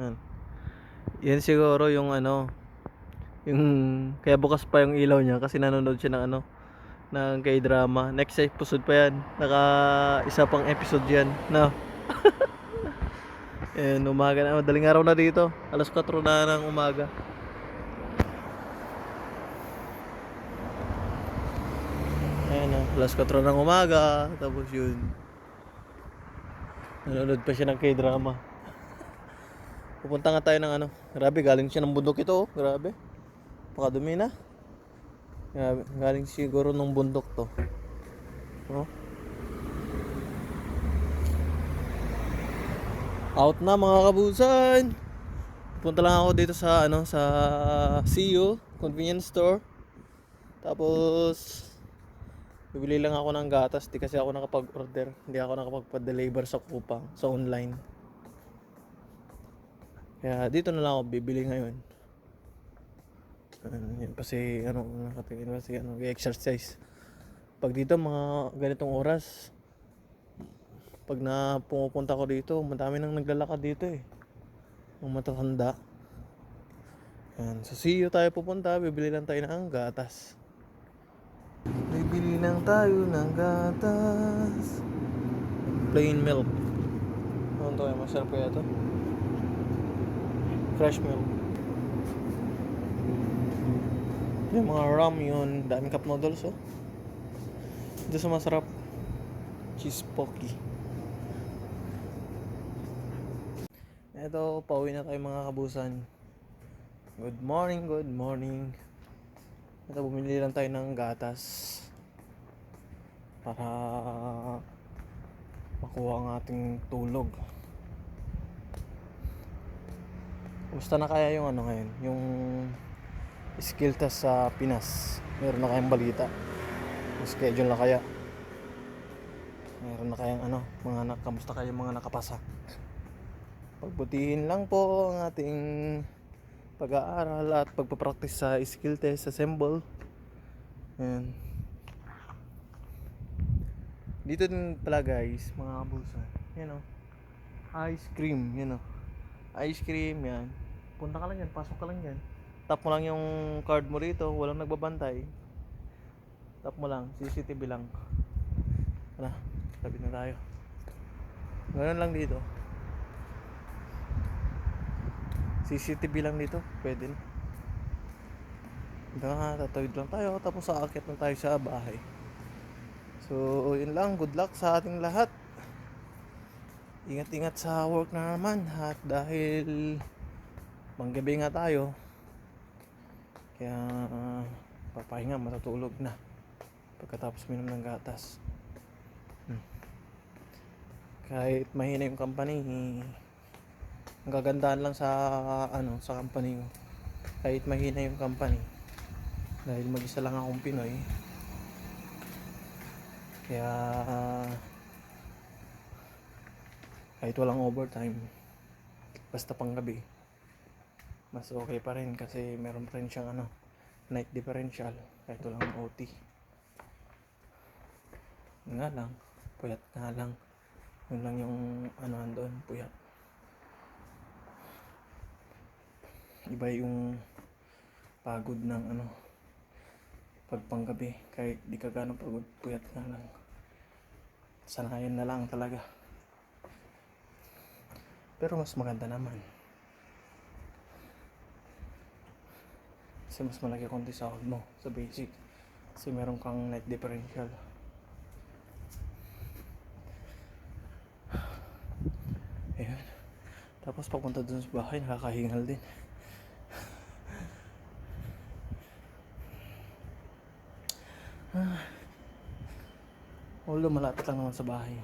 Yan. Yan siguro yung ano, yung kaya bukas pa yung ilaw niya kasi nanonood siya ng ano, ng K-drama. Next episode pa yan. Naka isa pang episode yan. No. Yan, umaga na. Madaling araw na dito. Alas 4 na ng umaga. Ayan na, alas 4 ng umaga. Tapos yun. Nanonood pa siya ng K-drama. Pupunta nga tayo ng ano. Grabe, galing siya ng bundok ito. Oh. Grabe. Pakadumi na. Grabe, galing siguro ng bundok to. Oh. Out na mga kabusan. Punta lang ako dito sa ano sa CU convenience store. Tapos bibili lang ako ng gatas, di kasi ako nakapag-order. Hindi ako nakapagpa-deliver sa Kupang sa online. Kaya dito na lang ako bibili ngayon. Uh, yun, kasi ano nakatingin kasi ano exercise. Pag dito mga ganitong oras, pag na pumupunta ko dito, madami nang naglalakad dito eh. Mga matatanda. Yan. Sa CU tayo pupunta, bibili lang tayo ng gatas. Bibili lang tayo ng gatas. Plain milk. Ano to? Masarap kaya to? Fresh milk. Yung mga ram yun, daming cup noodles oh. Ito sa masarap. Cheese pocky. Eto, pauwi na tayo mga kabusan. Good morning, good morning. Ito, bumili lang tayo ng gatas. Para makuha ang ating tulog. Kumusta na kaya yung ano ngayon? Yung skill test sa Pinas. Meron na kayang balita. Yung schedule na kaya. Meron na kayang ano, mga nak kamusta kayo mga nakapasa. Pagbutihin lang po ang ating pag-aaral at pagpapractice sa skill test sa symbol. Ayan. Dito din pala guys, mga kabusa. Yan o. Ice cream, yan o. Ice cream, yan. Punta ka lang yan, pasok ka lang yan. Tap mo lang yung card mo rito, walang nagbabantay. Tap mo lang, CCTV lang. Wala, tabi na tayo. Ganun lang dito. CCTV lang dito, pwede na. Hanggang nga, tatawid lang tayo, tapos aakyat lang tayo sa bahay. So, yun lang, good luck sa ating lahat. Ingat-ingat sa work na naman, at dahil manggabi nga tayo, kaya uh, papahinga, matutulog na pagkatapos minom ng gatas. Hmm. Kahit mahina yung company, ang kagandahan lang sa ano sa company ko kahit mahina yung company dahil mag-isa lang akong Pinoy kaya kahit walang overtime basta pang gabi mas okay pa rin kasi meron pa rin siyang ano night differential kahit walang OT nga lang puyat nga lang. Yun lang yung ano doon puyat. Iba yung pagod ng ano pagpanggabi kahit di ka gano'ng pagod puyat na lang. Sanayan na lang talaga pero mas maganda naman kasi mas malaki konti sahod mo sa basic kasi meron kang night differential Ayan. Tapos papunta dun sa bahay, nakakahingal din. Although malapit lang naman sa bahay.